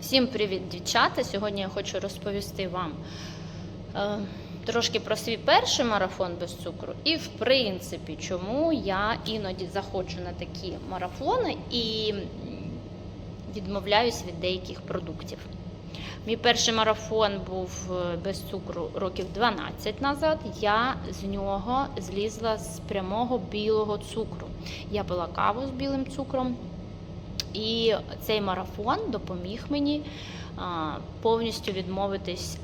Всім привіт, дівчата! Сьогодні я хочу розповісти вам е, трошки про свій перший марафон без цукру, і, в принципі, чому я іноді заходжу на такі марафони і відмовляюсь від деяких продуктів. Мій перший марафон був е, без цукру років 12 назад. Я з нього злізла з прямого білого цукру. Я пила каву з білим цукром. І цей марафон допоміг мені повністю відмовитись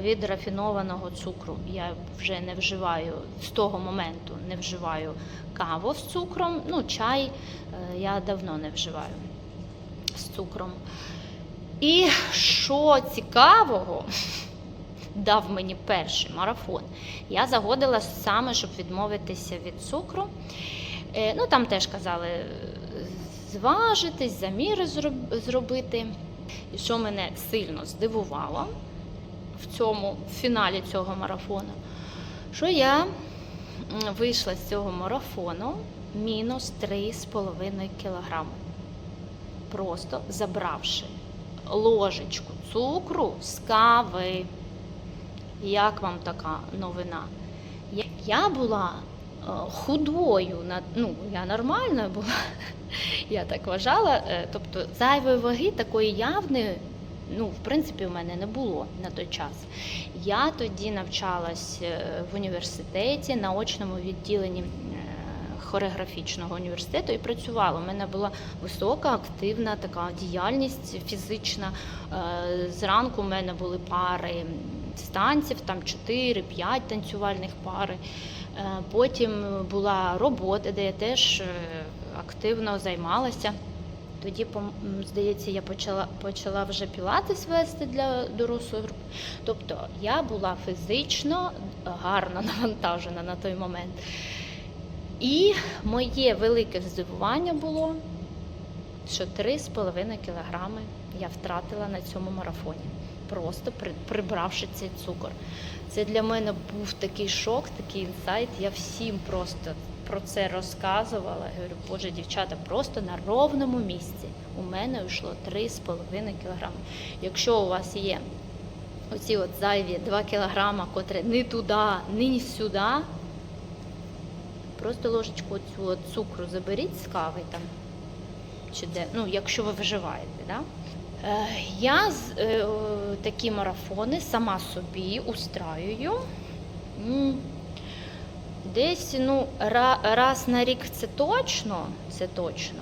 від рафінованого цукру. Я вже не вживаю з того моменту не вживаю каву з цукром. Ну, чай е, я давно не вживаю з цукром. І що цікавого дав мені перший марафон, я загодила саме, щоб відмовитися від цукру. Е, Ну, там теж казали зважитись, заміри зробити. І що мене сильно здивувало в цьому в фіналі цього марафону, що я вийшла з цього марафону мінус 3,5 кілограми. Просто забравши ложечку цукру з кави. Як вам така новина? Я- була худою, ну, я нормальною була, я так вважала. е, Тобто зайвої ваги такої явної, ну, в принципі, у мене не було на той час. Я тоді навчалась е, в університеті на очному відділенні е, хореографічного університету і працювала. У мене була висока, активна така діяльність фізична. Е, Зранку у мене були пари танців, там 4-5 танцювальних пари. Е, Потім була робота, де я теж е, активно займалася. Тоді, здається, я почала, почала вже пілатес вести для групи. Тобто я була фізично гарно навантажена на той момент. І моє велике здивування було, що 3,5 кілограми я втратила на цьому марафоні, просто прибравши цей цукор. Це для мене був такий шок, такий інсайт. Я всім просто про це розказувала. Я говорю, боже, дівчата, просто на ровному місці. У мене йшло 3,5 кілограми. Якщо у вас є оці от зайві 2 кілограма, котрі не туди, ні сюди, просто ложечку цю цукру заберіть з кави там, чи де, ну, якщо ви вживаєте. Да? Е, Я е, такі марафони сама собі устраюю. Десь ну, раз на рік це точно, це точно.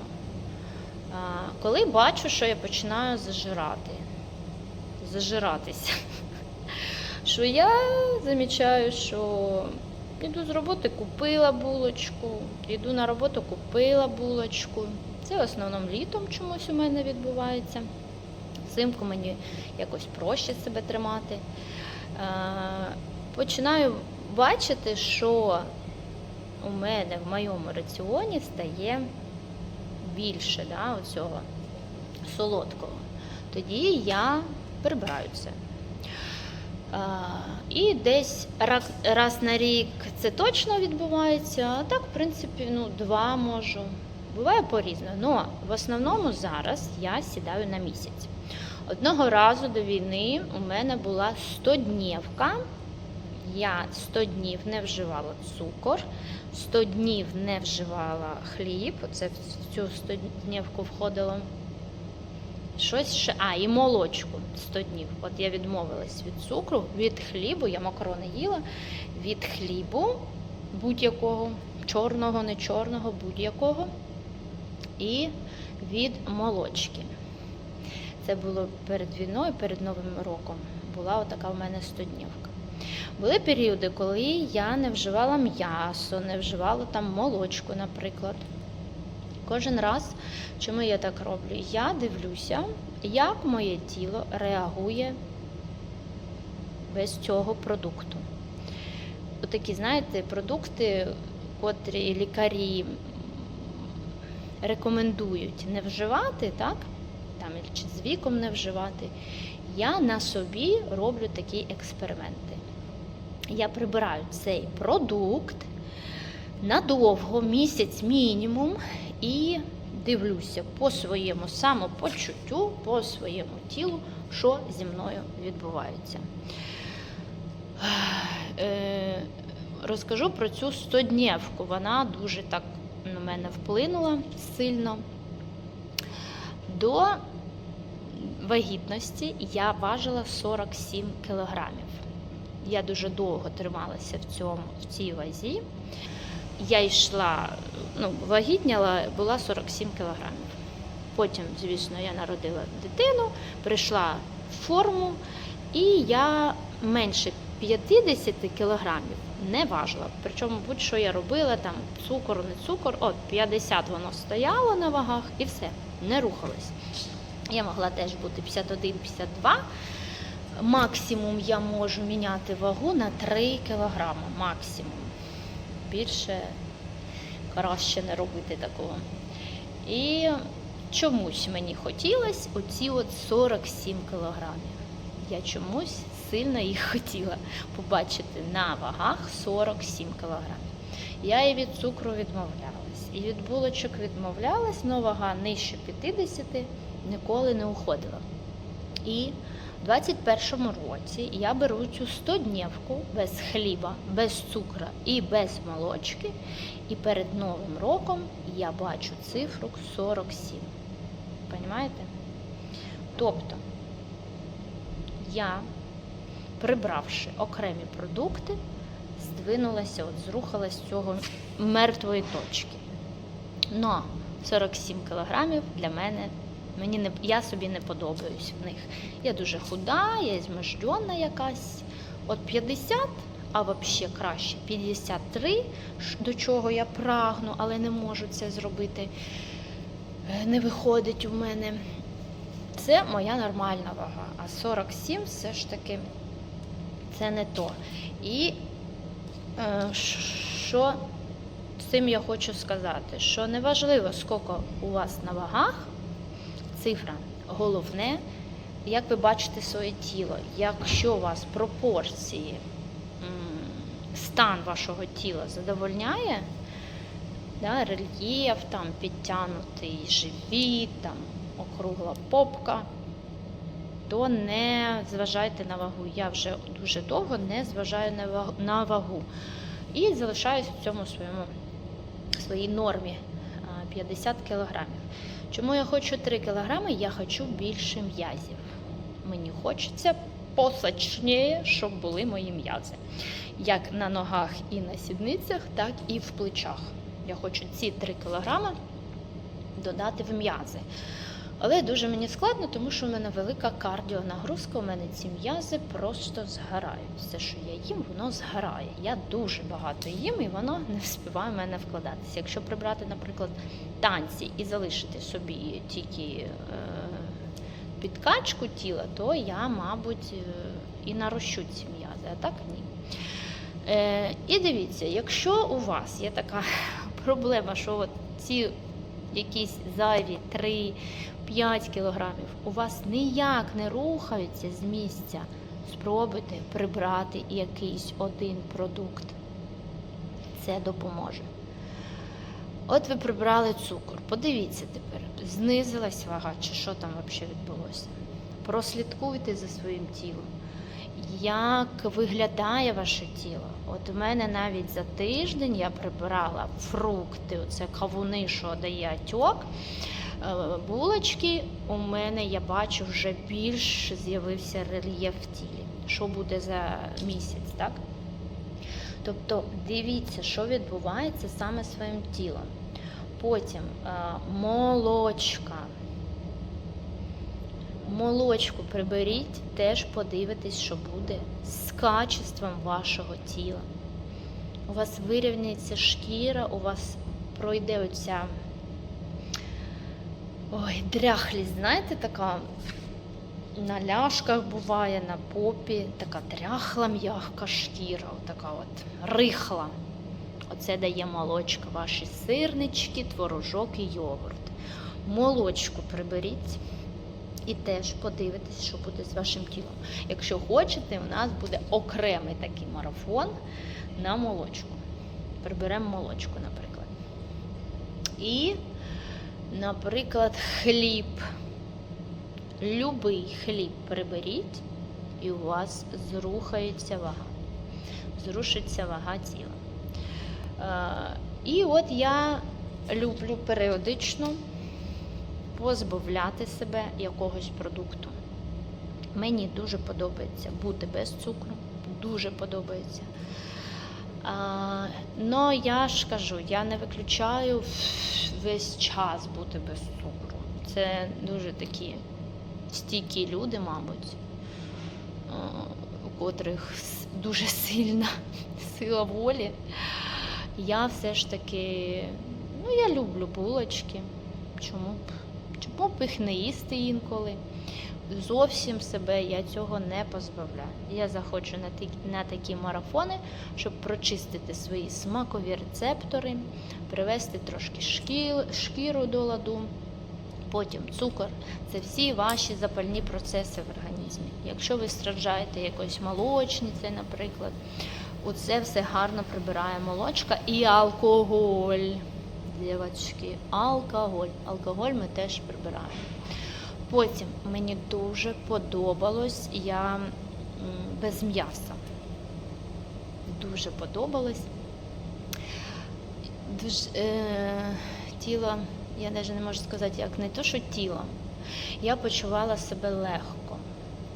Коли бачу, що я починаю зажирати, зажиратися, що я замічаю, що йду з роботи, купила булочку, йду на роботу, купила булочку. Це в основному літом чомусь у мене відбувається. Взимку мені якось проще себе тримати. Е, Починаю бачити, що у мене в моєму раціоні стає більше да, оцього солодкого. Тоді я прибираю це. І десь раз на рік це точно відбувається, а так, в принципі, ну, два можу. Буває по-різному. Ну, в основному зараз я сідаю на місяць. Одного разу до війни у мене була 100-днівка. Я 100 днів не вживала цукор, 100 днів не вживала хліб. Це в цю 100-днівку входило. Щось ще, а, і молочку 100 днів. От я відмовилась від цукру, від хлібу, я макарони їла, від хлібу будь-якого, чорного, не чорного, будь-якого, і від молочки. Це було перед війною, перед Новим роком. Була отака в мене 100-днівка. Були періоди, коли я не вживала м'ясо, не вживала там молочку, наприклад. Кожен раз, чому я так роблю? Я дивлюся, як моє тіло реагує без цього продукту. Отакі, знаєте, продукти, котрі лікарі рекомендують не вживати, так? Там, чи з віком не вживати. Я на собі роблю такі експерименти. Я прибираю цей продукт надовго, місяць мінімум, і дивлюся по своєму самопочуттю, по своєму тілу, що зі мною відбувається. Е, Розкажу про цю 100-днівку. Вона дуже так на мене вплинула сильно. До вагітності я важила 47 кілограмів. Я дуже довго трималася в, цьому, в цій вазі. Я йшла, ну, вагітняла, була 47 кілограмів. Потім, звісно, я народила дитину, прийшла в форму, і я менше 50 кілограмів не важила. Причому будь-що я робила, там цукор, не цукор, от 50 воно стояло на вагах і все, не рухалось. Я могла теж бути 51-52. Максимум я можу міняти вагу на 3 кг. Максимум. Більше краще не робити такого. І чомусь мені хотілося оці от 47 кілограмів. Я чомусь сильно їх хотіла побачити на вагах 47 кілограмів. Я і від цукру відмовлялась, і від булочок відмовлялась, але вага нижче 50 ніколи не уходила. І в 21-му році я беру цю 100-днівку без хліба, без цукра і без молочки. І перед Новим роком я бачу цифру 47. Понимаєте? Тобто я, прибравши окремі продукти, здвинулася, от зрухалась з цього мертвої точки. Но 47 кілограмів для мене Мені не я собі не подобаюсь в них. Я дуже худа, я змождена якась. От 50, а взагалі краще 53, до чого я прагну, але не можу це зробити. Е, Не виходить у мене. Це моя нормальна вага. А 47 все ж таки це не то. І що цим я хочу сказати? Що неважливо, скільки у вас на вагах цифра. Головне, як ви бачите своє тіло, якщо у вас пропорції, стан вашого тіла задовольняє, да, рельєф, там, підтягнутий живіт, там, округла попка, то не зважайте на вагу. Я вже дуже довго не зважаю на вагу. І залишаюсь в цьому своєму своїй нормі 50 кілограмів. Чому я хочу 3 кілограми? Я хочу більше м'язів. Мені хочеться посочніше, щоб були мої м'язи. Як на ногах і на сідницях, так і в плечах. Я хочу ці 3 кілограми додати в м'язи. Але дуже мені складно, тому що в мене велика кардіонагрузка, у мене ці м'язи просто згорають. Все, що я їм, воно згорає. Я дуже багато їм і воно не вспіває в мене вкладатися. Якщо прибрати, наприклад, танці і залишити собі тільки е, підкачку тіла, то я, мабуть, е, і нарощу ці м'язи, а так ні. Е, І дивіться, якщо у вас є така проблема, що от ці якісь зайві 3-5 кілограмів, у вас ніяк не рухаються з місця, спробуйте прибрати якийсь один продукт. Це допоможе. От ви прибрали цукор. Подивіться тепер, знизилась вага, чи що там взагалі відбулося. Прослідкуйте за своїм тілом. Як виглядає ваше тіло? От у мене навіть за тиждень я прибирала фрукти, оце кавуни, що дає отьок, булочки. У мене я бачу вже більш з'явився рельєф в тілі. Що буде за місяць, так? Тобто дивіться, що відбувається саме своїм тілом. Потім е, молочка. Молочку приберіть, теж подивитесь, що буде з качеством вашого тіла. У вас вирівняється шкіра, у вас пройде оця ой, дряхлість, знаєте, така на ляшках буває, на попі, така дряхла м'ягка шкіра, така от рихла. Оце дає молочка, ваші сирнички, творожок і йогурт. Молочку приберіть і теж подивитесь, що буде з вашим тілом. Якщо хочете, у нас буде окремий такий марафон на молочку. Приберемо молочку, наприклад. І Наприклад, хліб. Любий хліб приберіть, і у вас зрухається вага. Зрушиться вага тіла. Е, І от я люблю періодично позбавляти себе якогось продукту. Мені дуже подобається бути без цукру, дуже подобається. Но я ж кажу, я не виключаю весь час бути без цукру. Це дуже такі стійкі люди, мабуть, у котрих дуже сильна сила волі. Я все ж таки, ну я люблю булочки. Чому б, чому б їх не їсти інколи? Зовсім себе я цього не позбавляю. Я заходжу на такі, на такі марафони, щоб прочистити свої смакові рецептори, привести трошки шкіл, шкіру до ладу. Потім цукор це всі ваші запальні процеси в організмі. Якщо ви страждаєте якоюсь молочницею, наприклад, оце все гарно прибирає молочка і алкоголь. Дівочки, алкоголь. Алкоголь ми теж прибираємо. Потім мені дуже подобалось я без м'яса. Дуже подобалось. Дуже, е, тіло, я навіть не можу сказати, як не то, що тіло. Я почувала себе легко.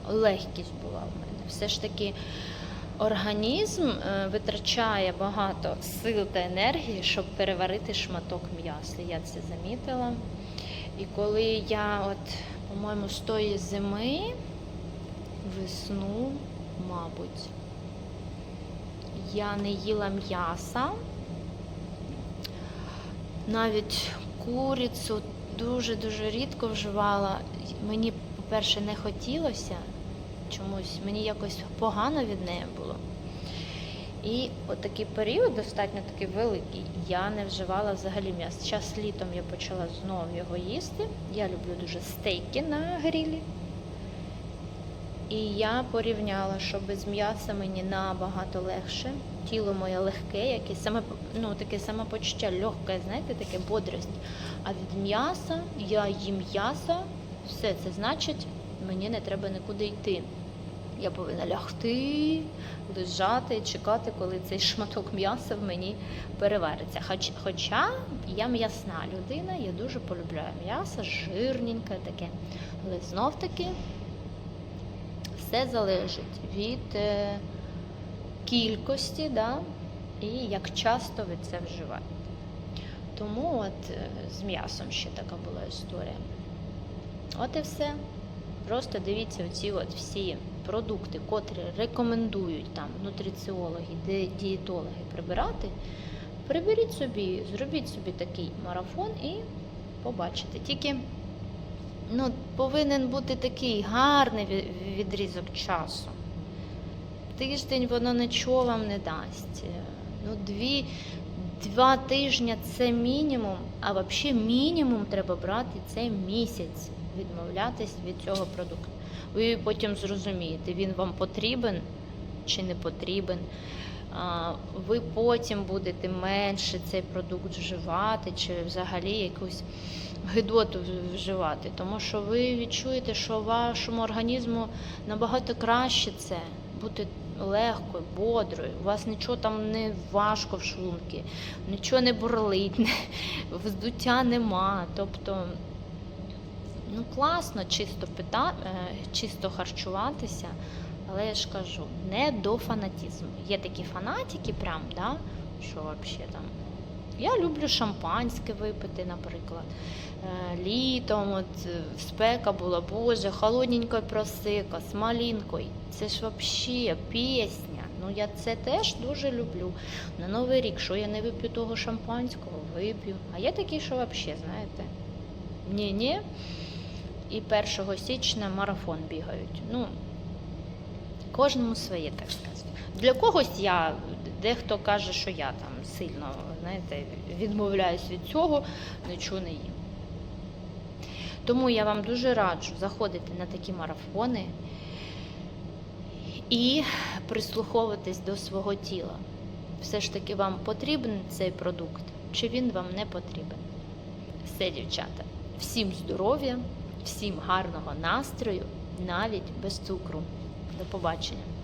Легкість була в мене. Все ж таки організм е, витрачає багато сил та енергії, щоб переварити шматок м'яса. Я це замітила. І коли я, от, по-моєму, з тої зими, весну, мабуть, я не їла м'яса, навіть курицю дуже-дуже рідко вживала. Мені, по-перше, не хотілося чомусь, мені якось погано від неї було. І от такий період, достатньо такий великий, я не вживала взагалі м'ясо. Зараз літом я почала знову його їсти. Я люблю дуже стейки на грілі. І я порівняла, що без м'яса мені набагато легше. Тіло моє легке, якесь саме ну, таке самопочуття легке, знаєте, таке бодрість. А від м'яса я їм м'ясо, все це значить, мені не треба нікуди йти. Я повинна лягти, лежати, чекати, коли цей шматок м'яса в мені перевариться. Хоч, хоча я м'ясна людина, я дуже полюбляю м'ясо, жирненьке таке. Але знов таки все залежить від е, кількості, да, і як часто ви це вживаєте. Тому от е, з м'ясом ще така була історія. От і все. Просто дивіться оці от всі продукти, котрі рекомендують там нутриціологи, дієтологи прибирати. Приберіть собі, зробіть собі такий марафон і побачите. Тільки ну, повинен бути такий гарний відрізок часу. Тиждень воно нічого вам не дасть. Ну, дві, два тижні це мінімум, а взагалі мінімум треба брати це місяць, відмовлятись від цього продукту. Ви потім зрозумієте, він вам потрібен чи не потрібен. Ви потім будете менше цей продукт вживати, чи взагалі якусь гидоту вживати, тому що ви відчуєте, що вашому організму набагато краще це бути легкою, бодрою. У вас нічого там не важко в шлунки, нічого не бурлить, вздуття нема. Тобто, ну класно чисто пита, е, чисто харчуватися. Але я ж кажу, не до фанатізму. Є такі фанатики, прям, да, що взагалі там. Я люблю шампанське випити, наприклад. Е, Літом, от е, спека була, боже, холодненькою просека, з малинкою. Це ж взагалі пісня. Ну я це теж дуже люблю. На Новий рік, що я не вип'ю того шампанського, вип'ю. А є такі, що взагалі, знаєте, ні-ні. І 1 січня марафон бігають. Ну, кожному своє, так сказати. Для когось я, дехто каже, що я там сильно, знаєте, відмовляюсь від цього, нічого не їм. Тому я вам дуже раджу заходити на такі марафони і прислуховуватись до свого тіла. Все ж таки вам потрібен цей продукт, чи він вам не потрібен? Все, дівчата. Всім здоров'я, всім гарного настрою, навіть без цукру. До побачення!